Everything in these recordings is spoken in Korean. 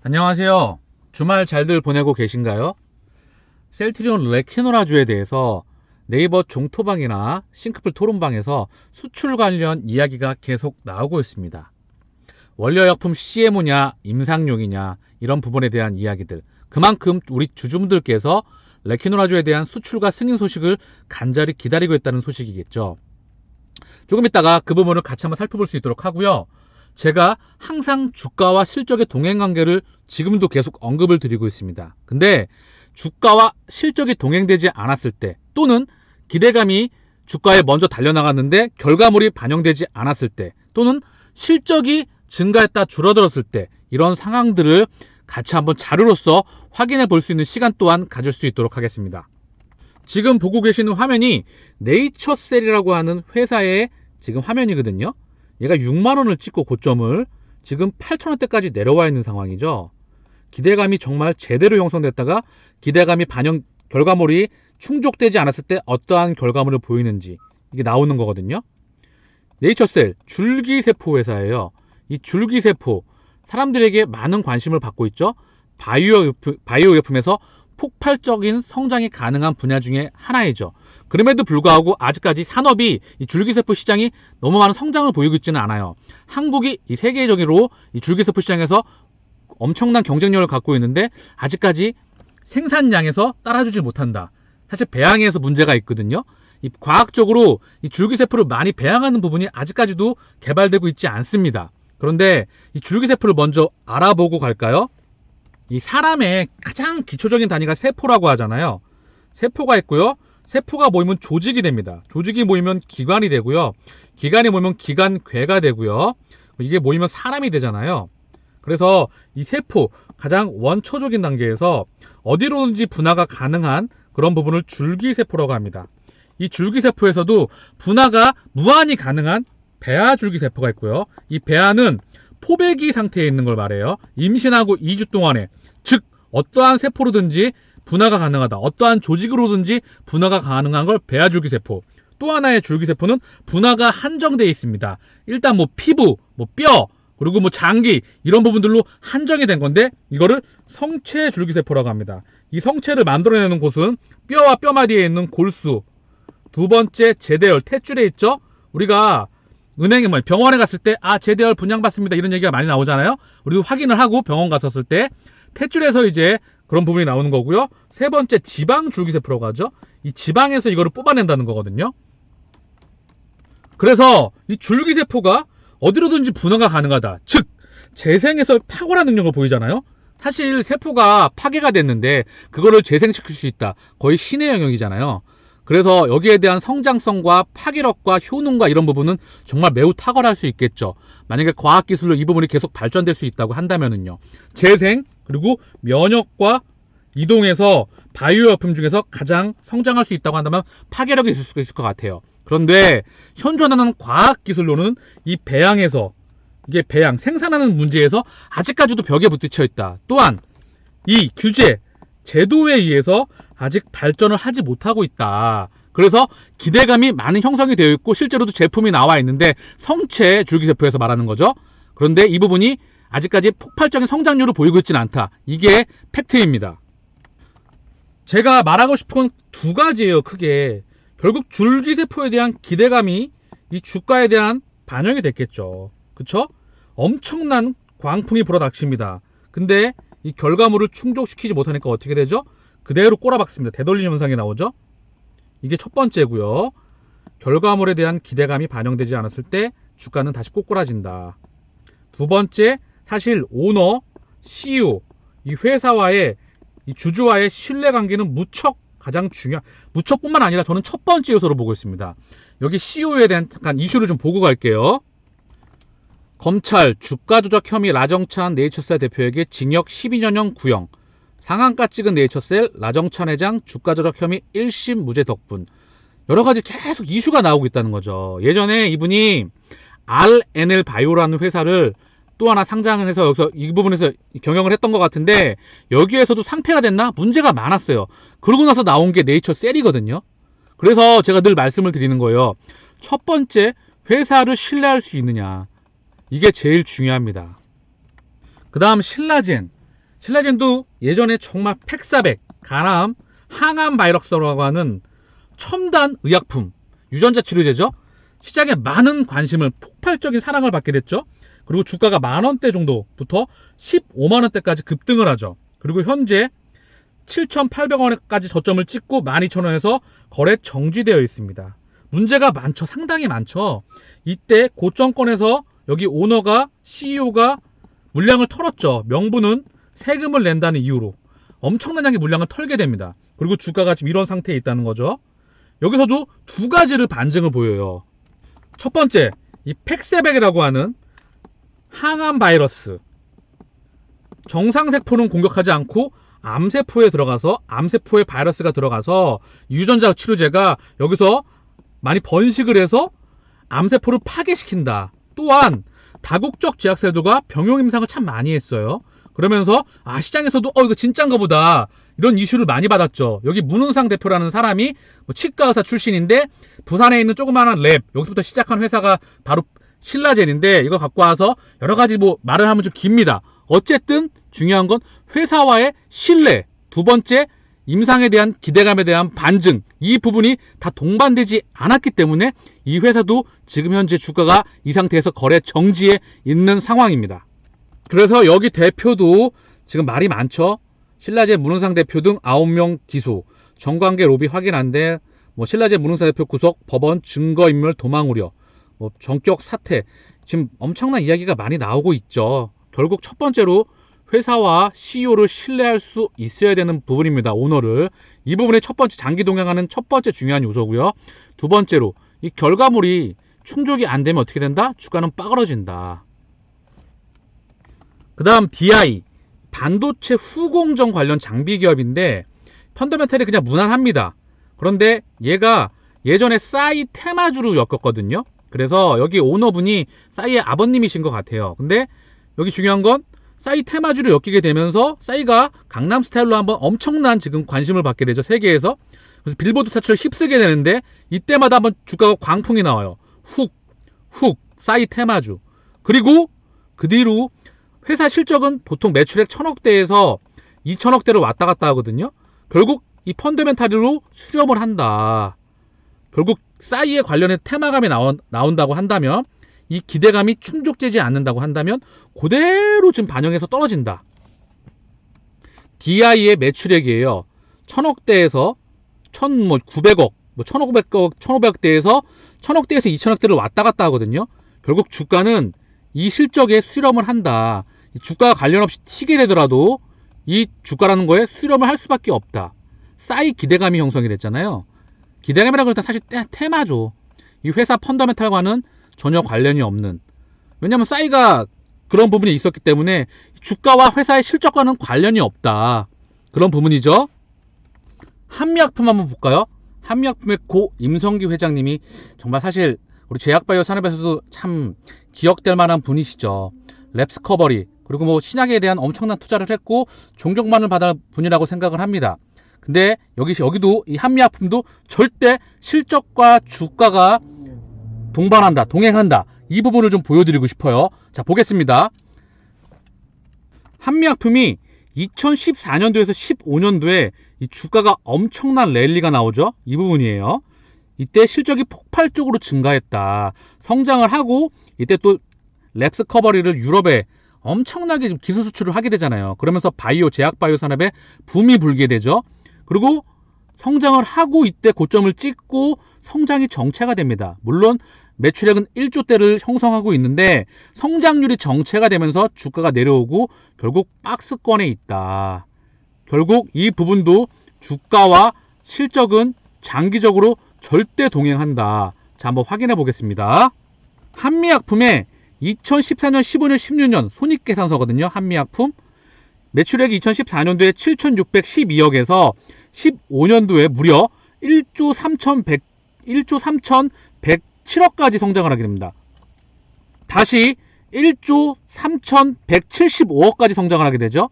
안녕하세요. 주말 잘들 보내고 계신가요? 셀트리온 레키노라주에 대해서 네이버 종토방이나 싱크풀 토론방에서 수출 관련 이야기가 계속 나오고 있습니다. 원료약품 CMO냐, 임상용이냐, 이런 부분에 대한 이야기들. 그만큼 우리 주주분들께서 레키노라주에 대한 수출과 승인 소식을 간절히 기다리고 있다는 소식이겠죠. 조금 있다가 그 부분을 같이 한번 살펴볼 수 있도록 하고요. 제가 항상 주가와 실적의 동행 관계를 지금도 계속 언급을 드리고 있습니다. 근데 주가와 실적이 동행되지 않았을 때 또는 기대감이 주가에 먼저 달려나갔는데 결과물이 반영되지 않았을 때 또는 실적이 증가했다 줄어들었을 때 이런 상황들을 같이 한번 자료로서 확인해 볼 수 있는 시간 또한 가질 수 있도록 하겠습니다. 지금 보고 계시는 화면이 네이처셀이라고 하는 회사의 지금 화면이거든요. 얘가 6만 원을 찍고 고점을 지금 8천 원대까지 내려와 있는 상황이죠. 기대감이 정말 제대로 형성됐다가 기대감이 반영 결과물이 충족되지 않았을 때 어떠한 결과물을 보이는지 이게 나오는 거거든요. 네이처셀 줄기세포 회사예요. 이 줄기세포 사람들에게 많은 관심을 받고 있죠. 바이오 바이오 의약품에서 폭발적인 성장이 가능한 분야 중에 하나이죠. 그럼에도 불구하고 아직까지 산업이 이 줄기세포 시장이 너무 많은 성장을 보이고 있지는 않아요. 한국이 이 세계적으로 이 줄기세포 시장에서 엄청난 경쟁력을 갖고 있는데 아직까지 생산량에서 따라주지 못한다. 사실 배양에서 문제가 있거든요. 이 과학적으로 이 줄기세포를 많이 배양하는 부분이 아직까지도 개발되고 있지 않습니다. 그런데 이 줄기세포를 먼저 알아보고 갈까요? 이 사람의 가장 기초적인 단위가 세포라고 하잖아요. 세포가 있고요. 세포가 모이면 조직이 됩니다. 조직이 모이면 기관이 되고요. 기관이 모이면 기관괴가 되고요. 이게 모이면 사람이 되잖아요. 그래서 이 세포 가장 원초적인 단계에서 어디로든지 분화가 가능한 그런 부분을 줄기세포라고 합니다. 이 줄기세포에서도 분화가 무한히 가능한 배아 줄기세포가 있고요. 이 배아는 포배기 상태에 있는 걸 말해요. 임신하고 2주 동안에 즉 어떠한 세포로든지 분화가 가능하다. 어떠한 조직으로든지 분화가 가능한 걸 배아 줄기세포. 또 하나의 줄기세포는 분화가 한정되어 있습니다. 일단 뭐 피부, 뭐 뼈, 그리고 뭐 장기 이런 부분들로 한정이 된 건데 이거를 성체 줄기세포라고 합니다. 이 성체를 만들어내는 곳은 뼈와 뼈마디에 있는 골수. 두 번째 제대열 탯줄에 있죠. 우리가 은행에 뭐 병원에 갔을 때 아 제대열 분양받습니다 이런 얘기가 많이 나오잖아요. 우리도 확인을 하고 병원 갔었을 때 탯줄에서 이제 그런 부분이 나오는 거고요. 세 번째 지방 줄기세포라고 하죠. 이 지방에서 이거를 뽑아낸다는 거거든요. 그래서 이 줄기세포가 어디로든지 분화가 가능하다. 즉 재생에서 탁월한 능력을 보이잖아요. 사실 세포가 파괴가 됐는데 그거를 재생시킬 수 있다. 거의 신의 영역이잖아요. 그래서 여기에 대한 성장성과 파괴력과 효능과 이런 부분은 정말 매우 탁월할 수 있겠죠. 만약에 과학기술로 이 부분이 계속 발전될 수 있다고 한다면은요. 재생, 그리고 면역과 이동해서 바이오약품 중에서 가장 성장할 수 있다고 한다면 파괴력이 있을 수 있을 것 같아요. 그런데 현존하는 과학 기술로는 이 배양에서 이게 배양, 생산하는 문제에서 아직까지도 벽에 부딪혀 있다. 또한 이 규제, 제도에 의해서 아직 발전을 하지 못하고 있다. 그래서 기대감이 많은 형성이 되어 있고 실제로도 제품이 나와 있는데 성체 줄기세포에서 말하는 거죠. 그런데 이 부분이 아직까지 폭발적인 성장률을 보이고 있지는 않다. 이게 팩트입니다. 제가 말하고 싶은 건 두 가지예요, 크게. 결국 줄기세포에 대한 기대감이 이 주가에 대한 반영이 됐겠죠. 그쵸? 엄청난 광풍이 불어닥칩니다. 근데 이 결과물을 충족시키지 못하니까 어떻게 되죠? 그대로 꼬라박습니다. 되돌림 현상이 나오죠? 이게 첫 번째고요. 결과물에 대한 기대감이 반영되지 않았을 때 주가는 다시 꼬꾸라진다. 두 번째, 사실 오너, CEO, 이 회사와의 이 주주와의 신뢰 관계는 무척 가장 중요, 무척뿐만 아니라 저는 첫 번째 요소로 보고 있습니다. 여기 CEO에 대한 잠깐 이슈를 좀 보고 갈게요. 검찰 주가 조작 혐의 라정찬 네이처셀 대표에게 징역 12년형 구형. 상한가 찍은 네이처셀 라정찬 회장 주가 조작 혐의 1심 무죄 덕분. 여러 가지 계속 이슈가 나오고 있다는 거죠. 예전에 이분이 RNL 바이오라는 회사를 또 하나 상장을 해서 여기서 이 부분에서 경영을 했던 것 같은데 여기에서도 상패가 됐나 문제가 많았어요. 그러고 나서 나온 게 네이처 셀이거든요. 그래서 제가 늘 말씀을 드리는 거예요. 첫 번째 회사를 신뢰할 수 있느냐 이게 제일 중요합니다. 그 다음 신라젠 신라젠도 예전에 정말 팩사백, 간암, 항암 바이러스라고 하는 첨단 의약품, 유전자 치료제죠. 시장에 많은 관심을 폭발적인 사랑을 받게 됐죠. 그리고 주가가 만 원대 정도부터 15만 원대까지 급등을 하죠. 그리고 현재 7,800원까지 저점을 찍고 12,000원에서 거래 정지되어 있습니다. 문제가 많죠. 상당히 많죠. 이때 고점권에서 여기 오너가 CEO가 물량을 털었죠. 명분은 세금을 낸다는 이유로 엄청난 양의 물량을 털게 됩니다. 그리고 주가가 지금 이런 상태에 있다는 거죠. 여기서도 두 가지를 반증을 보여요. 첫 번째, 이 팩세백이라고 하는 항암 바이러스. 정상세포는 공격하지 않고 암세포에 들어가서 암세포에 바이러스가 들어가서 유전자 치료제가 여기서 많이 번식을 해서 암세포를 파괴시킨다. 또한 다국적 제약세도가 병용 임상을 참 많이 했어요. 그러면서 아 시장에서도 어 이거 진짠가 보다 이런 이슈를 많이 받았죠. 여기 문은상 대표라는 사람이 뭐 치과 의사 출신인데 부산에 있는 조그마한 랩 여기서부터 시작한 회사가 바로 신라젠인데 이거 갖고 와서 여러 가지 뭐 말을 하면 좀 깁니다. 어쨌든 중요한 건 회사와의 신뢰 두 번째 임상에 대한 기대감에 대한 반증 이 부분이 다 동반되지 않았기 때문에 이 회사도 지금 현재 주가가 이 상태에서 거래 정지에 있는 상황입니다. 그래서 여기 대표도 지금 말이 많죠. 신라제 문흥상 대표 등 9명 기소, 정관계 로비 확인한데 뭐 신라제 문흥상 대표 구속, 법원 증거인멸 도망 우려, 뭐 전격 사퇴 지금 엄청난 이야기가 많이 나오고 있죠. 결국 첫 번째로 회사와 CEO를 신뢰할 수 있어야 되는 부분입니다. 오너를. 이 부분이 첫 번째 장기 동행하는 첫 번째 중요한 요소고요. 두 번째로 이 결과물이 충족이 안 되면 어떻게 된다? 주가는 빠그러진다. 그 다음 DI 반도체 후공정 관련 장비 기업인데 펀더멘탈이 그냥 무난합니다. 그런데 얘가 예전에 싸이 테마주로 엮었거든요. 그래서 여기 오너분이 싸이의 아버님이신 것 같아요. 근데 여기 중요한 건 싸이 테마주로 엮이게 되면서 싸이가 강남 스타일로 한번 엄청난 지금 관심을 받게 되죠. 세계에서. 그래서 빌보드 차트를 휩쓰게 되는데 이때마다 한번 주가가 광풍이 나와요. 훅, 훅, 싸이 테마주. 그리고 그 뒤로 회사 실적은 보통 매출액 천억대에서 2천억대로 왔다 갔다 하거든요. 결국 이 펀더멘탈로 수렴을 한다. 결국 싸이에 관련해 테마감이 나온, 나온다고 한다면 이 기대감이 충족되지 않는다고 한다면 그대로 지금 반영해서 떨어진다. DI의 매출액이에요. 천억대에서 천뭐 900억, 뭐 1,500억, 1,500대에서 천억대에서 2천억대를 왔다 갔다 하거든요. 결국 주가는 이 실적에 수렴을 한다. 이 주가가 관련 없이 튀게 되더라도 이 주가라는 거에 수렴을 할 수밖에 없다. 싸이 기대감이 형성이 됐잖아요. 기대감이라고 일단 사실 테- 테마죠. 이 회사 펀더멘탈과는 전혀 관련이 없는. 왜냐하면 싸이가 그런 부분이 있었기 때문에 주가와 회사의 실적과는 관련이 없다. 그런 부분이죠. 한미약품 한번 볼까요? 한미약품의 고 임성기 회장님이 정말 사실 우리 제약바이오 산업에서도 참 기억될 만한 분이시죠. 랩스커버리 그리고 뭐 신약에 대한 엄청난 투자를 했고 존경만을 받을 분이라고 생각을 합니다. 근데 여기 여기도 이 한미약품도 절대 실적과 주가가 동반한다, 동행한다. 이 부분을 좀 보여드리고 싶어요. 자, 보겠습니다. 한미약품이 2014년도에서 15년도에 이 주가가 엄청난 랠리가 나오죠. 이 부분이에요. 이때 실적이 폭발적으로 증가했다. 성장을 하고 이때 또 랩스 커버리를 유럽에 엄청나게 기술 수출을 하게 되잖아요. 그러면서 바이오 제약 바이오 산업에 붐이 불게 되죠. 그리고 성장을 하고 이때 고점을 찍고 성장이 정체가 됩니다. 물론 매출액은 1조대를 형성하고 있는데 성장률이 정체가 되면서 주가가 내려오고 결국 박스권에 있다. 결국 이 부분도 주가와 실적은 장기적으로 절대 동행한다. 자, 한번 확인해 보겠습니다. 한미약품의 2014년, 15년, 16년 손익계산서거든요. 한미약품. 매출액이 2014년도에 7,612억에서 15년도에 무려 1조 3,100, 1조 3,107억까지 성장을 하게 됩니다. 다시 1조 3,175억까지 성장을 하게 되죠.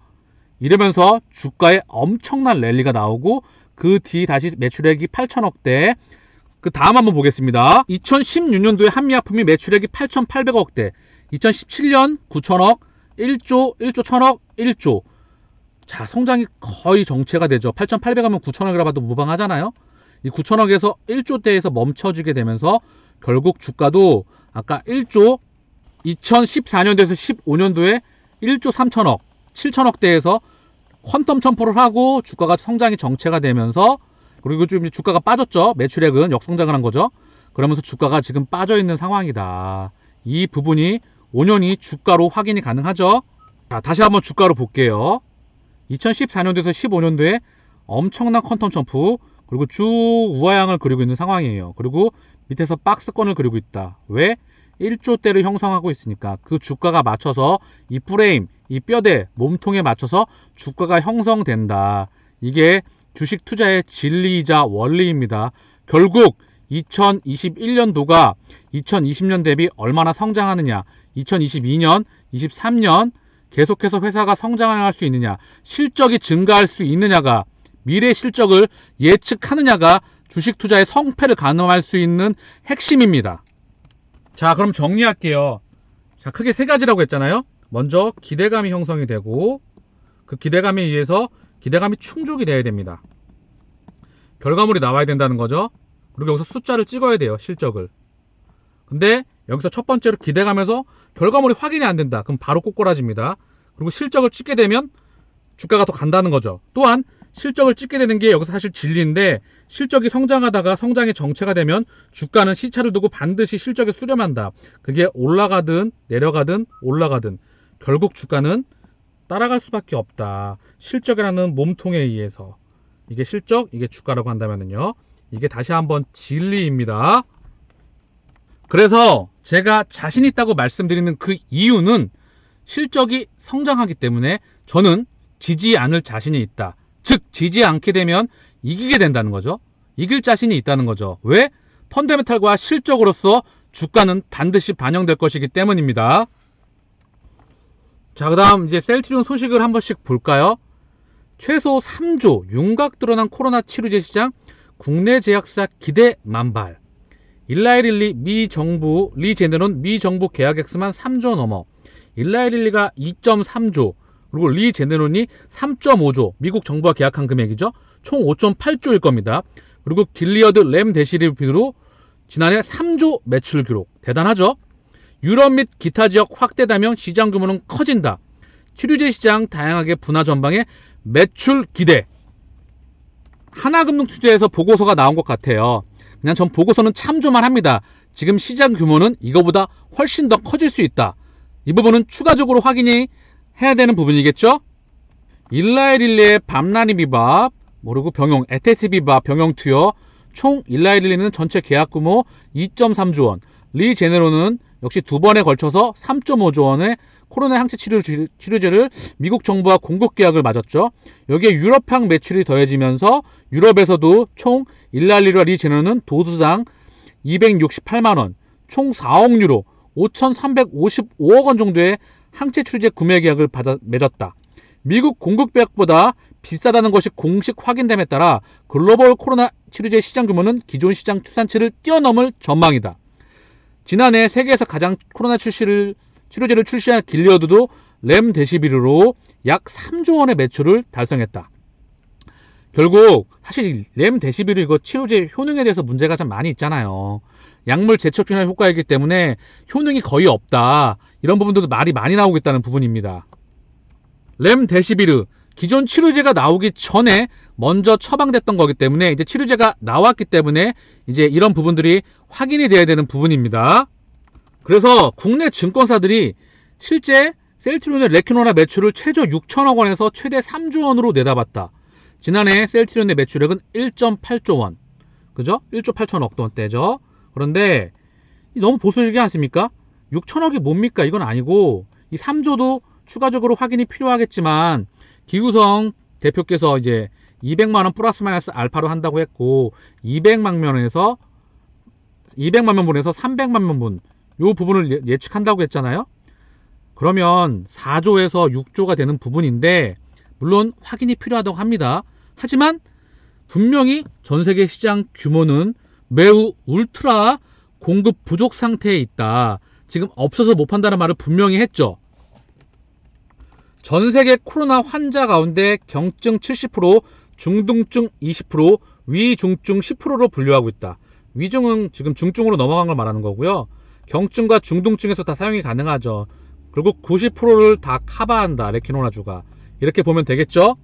이러면서 주가에 엄청난 랠리가 나오고 그 뒤 다시 매출액이 8천억대. 그 다음 한번 보겠습니다. 2016년도에 한미약품이 매출액이 8,800억대. 2017년 9천억, 1조, 1조 1천억, 1조. 자, 성장이 거의 정체가 되죠. 8,800하면 9,000억이라 봐도 무방하잖아요. 이 9,000억에서 1조대에서 멈춰지게 되면서 결국 주가도 아까 1조 2014년도에서 15년도에 1조 3천억, 7천억대에서 퀀텀 첨프를 하고 주가가 성장이 정체가 되면서 그리고 좀 주가가 빠졌죠. 매출액은 역성장을 한 거죠. 그러면서 주가가 지금 빠져 있는 상황이다. 이 부분이 5년이 주가로 확인이 가능하죠. 자, 다시 한번 주가로 볼게요. 2014년도에서 15년도에 엄청난 퀀텀 점프 그리고 쭉 우하향을 그리고 있는 상황이에요. 그리고 밑에서 박스권을 그리고 있다. 왜? 1조대를 형성하고 있으니까 그 주가가 맞춰서 이 프레임, 이 뼈대, 몸통에 맞춰서 주가가 형성된다. 이게 주식 투자의 진리이자 원리입니다. 결국 2021년도가 2020년 대비 얼마나 성장하느냐, 2022년, 23년 계속해서 회사가 성장할 수 있느냐, 실적이 증가할 수 있느냐가 미래 실적을 예측하느냐가 주식 투자의 성패를 가늠할 수 있는 핵심입니다. 자, 그럼 정리할게요. 자, 크게 세 가지라고 했잖아요. 먼저 기대감이 형성이 되고 그 기대감에 의해서 기대감이 충족이 돼야 됩니다. 결과물이 나와야 된다는 거죠. 그리고 여기서 숫자를 찍어야 돼요. 실적을. 근데 여기서 첫 번째로 기대감에서 결과물이 확인이 안 된다. 그럼 바로 꼬꾸라집니다. 그리고 실적을 찍게 되면 주가가 더 간다는 거죠. 또한 실적을 찍게 되는 게 여기서 사실 진리인데 실적이 성장하다가 성장이 정체가 되면 주가는 시차를 두고 반드시 실적에 수렴한다. 그게 올라가든 내려가든 올라가든 결국 주가는 따라갈 수밖에 없다. 실적이라는 몸통에 의해서 이게 실적, 이게 주가라고 한다면은요. 이게 다시 한번 진리입니다. 그래서 제가 자신 있다고 말씀드리는 그 이유는 실적이 성장하기 때문에 저는 지지 않을 자신이 있다. 즉, 지지 않게 되면 이기게 된다는 거죠. 이길 자신이 있다는 거죠. 왜? 펀더멘탈과 실적으로서 주가는 반드시 반영될 것이기 때문입니다. 자, 그 다음 이제 셀트리온 소식을 한 번씩 볼까요? 최소 3조 윤곽 드러난 코로나 치료제 시장 국내 제약사 기대 만발. 일라이릴리 미 정부 리 제네론 미 정부 계약 액수만 3조 넘어. 일라이릴리가 2.3조 그리고 리 제네론이 3.5조 미국 정부와 계약한 금액이죠. 총 5.8조일 겁니다. 그리고 길리어드 램데시리비로 지난해 3조 매출 기록 대단하죠. 유럽 및 기타 지역 확대되면 시장 규모는 커진다. 치료제 시장 다양하게 분화 전방에 매출 기대. 하나금융투자에서 보고서가 나온 것 같아요. 그냥 전 보고서는 참조만 합니다. 지금 시장 규모는 이거보다 훨씬 더 커질 수 있다. 이 부분은 추가적으로 확인이 해야 되는 부분이겠죠? 일라이릴리의 밤라니 비밥, 모르고 병용, 에테스 비밥, 병용 투여, 총 일라이릴리는 전체 계약 규모 2.3조 원, 리 제네로는 역시 두 번에 걸쳐서 3.5조 원의 코로나 항체 치료, 치료제를 미국 정부와 공급 계약을 맺었죠. 여기에 유럽향 매출이 더해지면서 유럽에서도 총 일랄리와 리제너는 도수당 268만 원, 총 4억 유로, 5,355억 원 정도의 항체 치료제 구매 계약을 받아, 맺었다. 미국 공급 계약보다 비싸다는 것이 공식 확인됨에 따라 글로벌 코로나 치료제 시장 규모는 기존 시장 추산치를 뛰어넘을 전망이다. 지난해 세계에서 가장 코로나 출시를 치료제를 출시한 길리어드도 램데시비르로 약 3조 원의 매출을 달성했다. 결국 사실 램데시비르 이거 치료제 효능에 대해서 문제가 참 많이 있잖아요. 약물 재촉진화 효과이기 때문에 효능이 거의 없다. 이런 부분들도 말이 많이 나오고 있다는 부분입니다. 램데시비르 기존 치료제가 나오기 전에 먼저 처방됐던 거기 때문에 이제 치료제가 나왔기 때문에 이제 이런 부분들이 확인이 돼야 되는 부분입니다. 그래서 국내 증권사들이 실제 셀트리온의 레키노나 매출을 최저 6천억 원에서 최대 3조 원으로 내다봤다. 지난해 셀트리온의 매출액은 1.8조 원. 그죠? 1조 8천억 원대죠. 그런데 너무 보수적이지 않습니까? 6천억이 뭡니까? 이건 아니고 이 3조도 추가적으로 확인이 필요하겠지만 기우성 대표께서 이제 200만 원 플러스 마이너스 알파로 한다고 했고 200만 명에서 200만 명분에서 300만 명분 요 부분을 예- 예측한다고 했잖아요. 그러면 4조에서 6조가 되는 부분인데 물론 확인이 필요하다고 합니다. 하지만 분명히 전 세계 시장 규모는 매우 울트라 공급 부족 상태에 있다. 지금 없어서 못 판다는 말을 분명히 했죠. 전 세계 코로나 환자 가운데 경증 70%, 중등증 20%, 위중증 10%로 분류하고 있다. 위중은 지금 중증으로 넘어간 걸 말하는 거고요. 경증과 중등증에서 다 사용이 가능하죠. 결국 90%를 다 커버한다. 레키노나주가. 이렇게 보면 되겠죠?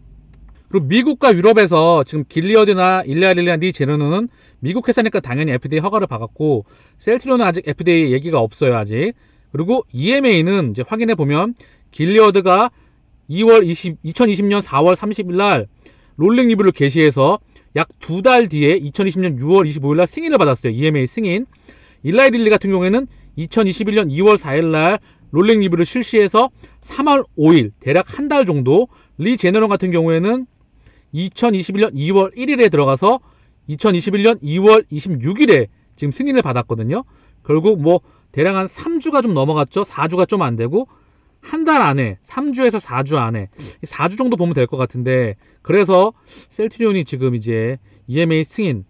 그리고 미국과 유럽에서 지금 길리어드나 일레아릴리아 니제노는 미국 회사니까 당연히 FDA 허가를 받았고 셀트리온은 아직 FDA 얘기가 없어요 아직 그리고 EMA는 이제 확인해 보면 길리어드가 2월 20, 2020년 4월 30일 날 롤링 리뷰를 게시해서 약 두 달 뒤에 2020년 6월 25일 날 승인을 받았어요. EMA 승인. 일라이 릴리 같은 경우에는 2021년 2월 4일 날 롤링 리뷰를 실시해서 3월 5일 대략 한 달 정도 리 제너런 같은 경우에는 2021년 2월 1일에 들어가서 2021년 2월 26일에 지금 승인을 받았거든요. 결국 뭐 대략 한 3주가 좀 넘어갔죠. 4주가 좀 안 되고 한 달 안에 3주에서 4주 안에 4주 정도 보면 될 것 같은데 그래서 셀트리온이 지금 이제 EMA 승인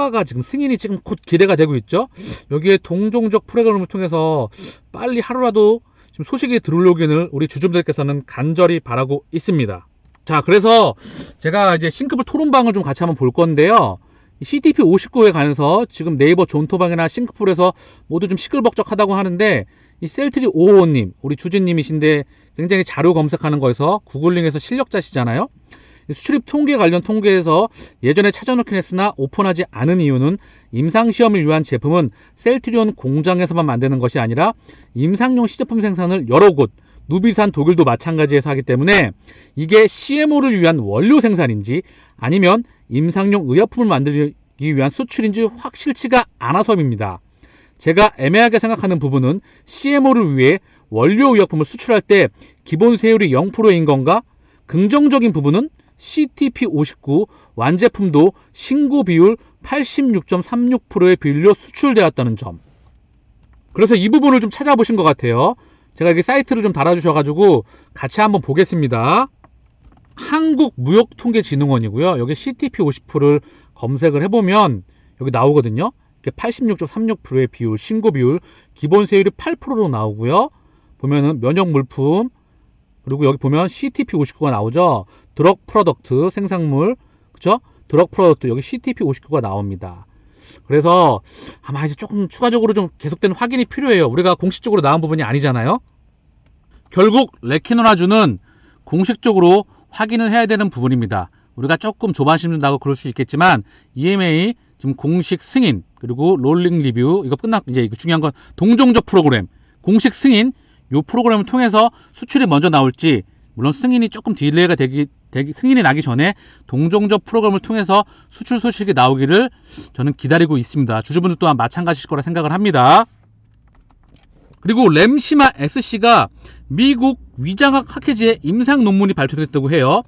허가가 지금 승인이 지금 곧 기대가 되고 있죠. 여기에 동종적 프로그램을 통해서 빨리 하루라도 지금 소식이 들어오기를 우리 주주분들께서는 간절히 바라고 있습니다. 자, 그래서 제가 이제 싱크풀 토론방을 좀 같이 한번 볼 건데요. CTP 59에 관해서 지금 네이버 존토방이나 싱크풀에서 모두 좀 시끌벅적하다고 하는데 이 셀트리 555님, 우리 주진님이신데 굉장히 자료 검색하는 거에서 구글링에서 실력자시잖아요. 이 수출입 통계 관련 통계에서 예전에 찾아놓긴 했으나 오픈하지 않은 이유는 임상시험을 위한 제품은 셀트리온 공장에서만 만드는 것이 아니라 임상용 시제품 생산을 여러 곳, 누비산 독일도 마찬가지에서 하기 때문에 이게 CMO를 위한 원료 생산인지 아니면 임상용 의약품을 만들기 위한 수출인지 확실치가 않아서입니다. 제가 애매하게 생각하는 부분은 CMO를 위해 원료 의약품을 수출할 때 기본 세율이 0%인 건가? 긍정적인 부분은 CTP59 완제품도 신고 비율 86.36%의 비율로 수출되었다는 점. 그래서 이 부분을 좀 찾아보신 것 같아요. 제가 여기 사이트를 좀 달아주셔가지고 같이 한번 보겠습니다. 한국무역통계진흥원이고요. 여기 CTP50를 검색을 해보면 여기 나오거든요. 86.36%의 비율, 신고 비율, 기본 세율이 8%로 나오고요. 보면은 면역 물품, 그리고 여기 보면 CTP59가 나오죠. 드럭 프로덕트, 생산물, 그쵸? 드럭 프로덕트, 여기 CTP59가 나옵니다. 그래서 아마 이제 조금 추가적으로 좀 계속된 확인이 필요해요. 우리가 공식적으로 나온 부분이 아니잖아요. 결국 레키노라주는 공식적으로 확인을 해야 되는 부분입니다. 우리가 조금 조바심는다고 그럴 수 있겠지만 EMA 지금 공식 승인 그리고 롤링 리뷰 이거 끝났 이제 이거 중요한 건 동종적 프로그램 공식 승인 요 프로그램을 통해서 수출이 먼저 나올지 물론 승인이 조금 딜레이가 되기, 되기 승인이 나기 전에 동종적 프로그램을 통해서 수출 소식이 나오기를 저는 기다리고 있습니다. 주주분들 또한 마찬가지일 거라 생각을 합니다. 그리고 램시마 SC가 미국 위장학 학회지에 임상 논문이 발표됐다고 해요.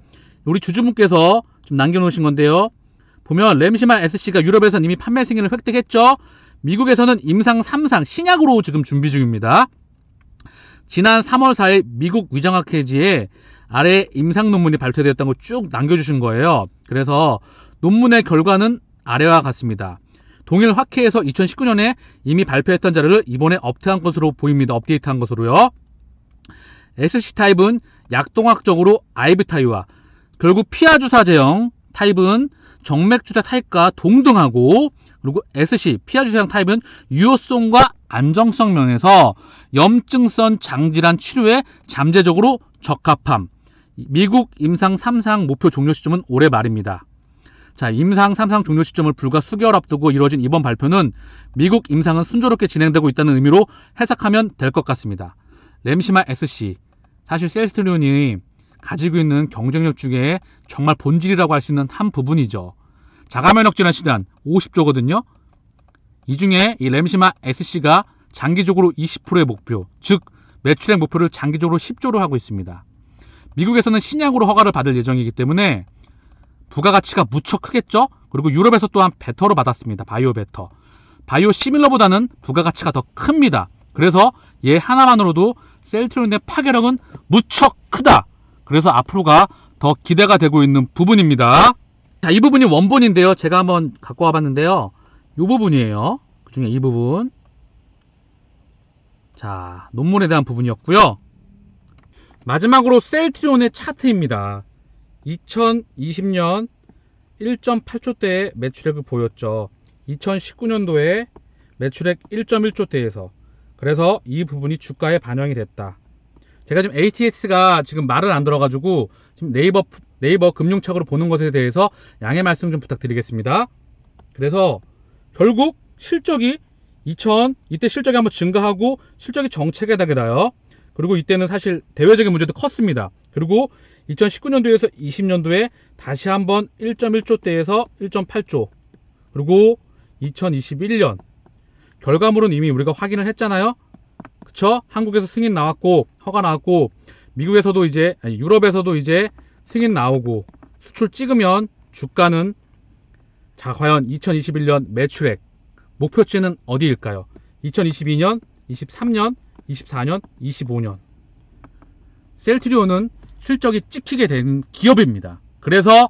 우리 주주분께서 좀 남겨놓으신 건데요. 보면 램시마 SC가 유럽에서는 이미 판매 승인을 획득했죠. 미국에서는 임상 3상 신약으로 지금 준비 중입니다. 지난 3월 4일 미국 위장학회지에 아래 임상 논문이 발표되었다는 걸 쭉 남겨주신 거예요. 그래서 논문의 결과는 아래와 같습니다. 동일 학회에서 2019년에 이미 발표했던 자료를 이번에 업데이트한 것으로 보입니다. 업데이트한 것으로요. SC 타입은 약동학적으로 아이브타입과 결국 피하 주사 제형 타입은 정맥 주사 타입과 동등하고 그리고 SC 피하 주사형 타입은 유효성과 안정성 면에서 염증성 장질환 치료에 잠재적으로 적합함. 미국 임상 3상 목표 종료 시점은 올해 말입니다. 자, 임상 3상 종료 시점을 불과 수개월 앞두고 이루어진 이번 발표는 미국 임상은 순조롭게 진행되고 있다는 의미로 해석하면 될 것 같습니다. 램시마 SC. 사실 셀스트리온이 가지고 있는 경쟁력 중에 정말 본질이라고 할 수 있는 한 부분이죠. 자가 면역 질환 시단 50조거든요. 이 중에 이 램시마 SC가 장기적으로 20%의 목표, 즉 매출액 목표를 장기적으로 10조로 하고 있습니다. 미국에서는 신약으로 허가를 받을 예정이기 때문에 부가가치가 무척 크겠죠? 그리고 유럽에서 또한 베터로 받았습니다. 바이오 베터. 바이오 시밀러보다는 부가가치가 더 큽니다. 그래서 얘 하나만으로도 셀트리온의 파괴력은 무척 크다. 그래서 앞으로가 더 기대가 되고 있는 부분입니다. 자, 이 부분이 원본인데요. 제가 한번 갖고 와봤는데요. 이 부분이에요. 그 중에 이 부분. 자, 논문에 대한 부분이었고요. 마지막으로 셀트리온의 차트입니다. 2020년 1.8조대의 매출액을 보였죠. 2019년도에 매출액 1.1조대에서 그래서 이 부분이 주가에 반영이 됐다. 제가 지금 ATX가 지금 말을 안 들어가지고 지금 네이버 네이버 금융착으로 보는 것에 대해서 양해 말씀 좀 부탁드리겠습니다. 그래서 결국 실적이 2000 이때 실적이 한번 증가하고 실적이 정체가 되게 나요. 그리고 이때는 사실 대외적인 문제도 컸습니다. 그리고 2019년도에서 20년도에 다시 한번 1.1조대에서 1.8조 그리고 2021년 결과물은 이미 우리가 확인을 했잖아요. 그쵸? 한국에서 승인 나왔고 허가 나왔고 미국에서도 이제 아니, 유럽에서도 이제 승인 나오고 수출 찍으면 주가는 자 과연 2021년 매출액 목표치는 어디일까요? 2022년, 23년, 24년, 25년 셀트리온은 실적이 찍히게 된 기업입니다. 그래서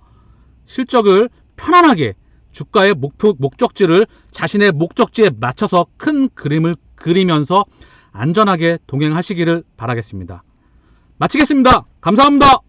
실적을 편안하게 주가의 목표 목적지를 자신의 목적지에 맞춰서 큰 그림을 그리면서 안전하게 동행하시기를 바라겠습니다. 마치겠습니다. 감사합니다.